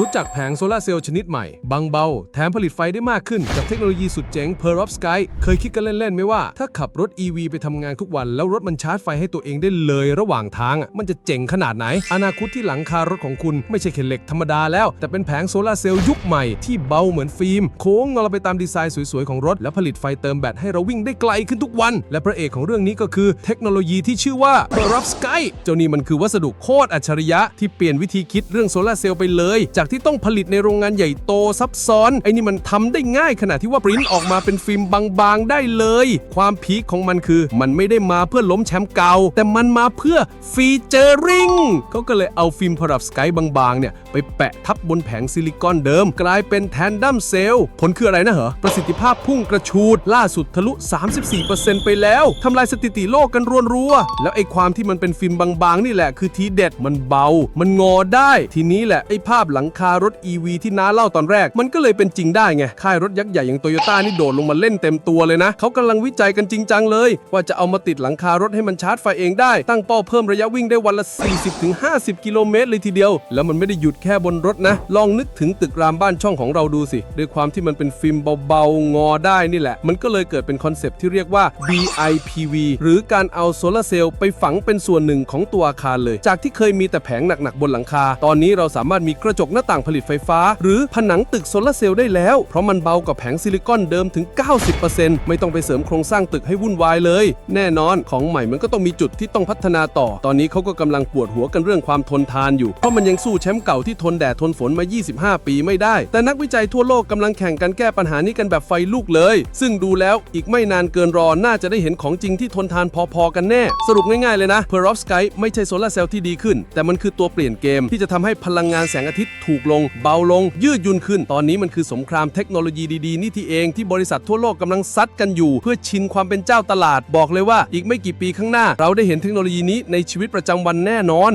รู้จักแผงโซลาร์เซลล์ชนิดใหม่ บางเบา แถมผลิตไฟได้มากขึ้น กับเทคโนโลยีสุดเจ๋ง Perovsky เคยคิดกันเล่นๆไหมว่า ถ้าขับรถ EV ไปทำงานทุกวัน แล้วรถมันชาร์จไฟให้ตัวเองได้เลยระหว่างทางมันจะเจ๋งขนาดไหน อนาคตที่หลังคารถของคุณไม่ใช่แค่เหล็กธรรมดาแล้ว แต่เป็นแผงโซลาร์เซลล์ยุคใหม่ที่เบาเหมือนฟิล์มโค้งงอเราไปตามดีไซน์สวยๆของรถ แล้วผลิตไฟเติมแบตให้เราวิ่งได้ไกลขึ้นทุกวัน และพระเอกของเรื่องนี้ก็คือเทคโนโลยีที่ชื่อว่า Perovsky เจ้านี่มันคือวัสดุโคตรอัจฉริยะที่เปลี่ยนวิธีคิดเรื่องโซลาเซลล์ไปเลยจากที่ต้องผลิตในโรงงานใหญ่โตซับซ้อน ไอ้นี่มันทำได้ง่ายขนาดที่ว่าปริ้นออกมาเป็นฟิล์มบางๆได้เลย ความพีคของมันคือ มันไม่ได้มาเพื่อล้มแชมป์เก่า แต่มันมาเพื่อฟีเจอริงเขาก็เลยเอาฟิล์ม Perovsky บางๆเนี่ยไปแปะทับบนแผงซิลิคอนเดิม กลายเป็นแทนดัมเซลล์ผลคืออะไรนะเหรอประสิทธิภาพพุ่งกระชูด ล่าสุดทะลุ 34%ไปแล้วทำลายสถิติโลกกันรัวแล้วไอ้ความที่มันเป็นฟิล์มบางๆ นี่แหละคือทีเด็ดมันเบา มันงอได้ ทีนี้แหละไอ้ภาพหลังคารถ EV ที่น้าเล่าตอนแรก มันก็เลยเป็นจริงได้ไง ค่ายรถยักษ์ใหญ่อย่างโตโยต้านี่โดดลงมาเล่นเต็มตัวเลยนะ เขากำลังวิจัยกันจริงจังเลย ว่าจะเอามาติดหลังคารถให้มันชาร์จไฟเองได้ ตั้งเป้าเพิ่มระยะวิ่งได้วันละ 40-50 กิโลเมตรเลยทีเดียว แล้วมันไม่ได้หยุดแค่บนรถนะ ลองนึกถึงตึกรามบ้านช่องของเราดูสิ ด้วยความที่มันเป็นฟิล์มเบาๆ งอได้นี่แหละ มันก็เลยเกิดเป็นคอนเซปที่เรียกว่า BIPV หรือการเอาโซลาร์เซลล์ไปฝังเป็นส่วนหนึ่งของตัวอาคารเลย จากที่เคยมีแต่แผงหนักๆบนหลังคา ตอนนี้เราสามารถมีกระจกหน้าต่างผลิตไฟฟ้า หรือผนังตึกโซลาร์เซลล์ได้แล้ว เพราะมันเบากว่าแผงซิลิคอนเดิมถึง 90%ไม่ต้องไปเสริมโครงสร้างตึกให้วุ่นวายเลย แน่นอนของใหม่มันก็ต้องมีจุดที่ต้องพัฒนาต่อ ตอนนี้เขาก็กำลังปวดหัวกันเรื่องความทนทานอยู่ เพราะมันยังสู้แชมป์เก่าที่ทนแดดทนฝนมา 25 ปีไม่ได้ แต่นักวิจัยทั่วโลกกำลังแข่งกันแก้ปัญหานี้กันแบบไฟลุกเลย ซึ่งดูแล้วอีกไม่นานเกินรอน่าจะได้เห็นของจริงที่ทนทานพอๆกันแน่ สรุปง่ายๆเลยนะ Perovsky ไม่ใช่โซลาร์เซลล์ที่ดีขึ้น แต่มันคือตัวเปลี่ยนเกมที่จะทำให้พลังงานแสงอาทิตย์ถูกลง เบาลง ยืดหยุ่นขึ้น ตอนนี้มันคือสงครามเทคโนโลยีดีๆ นี่ที่เองที่บริษัททั่วโลกกำลังซัดกันอยู่ เพื่อชินความเป็นเจ้าตลาด บอกเลยว่าอีกไม่กี่ปีข้างหน้า เราได้เห็นเทคโนโลยีนี้ในชีวิตประจำวันแน่นอน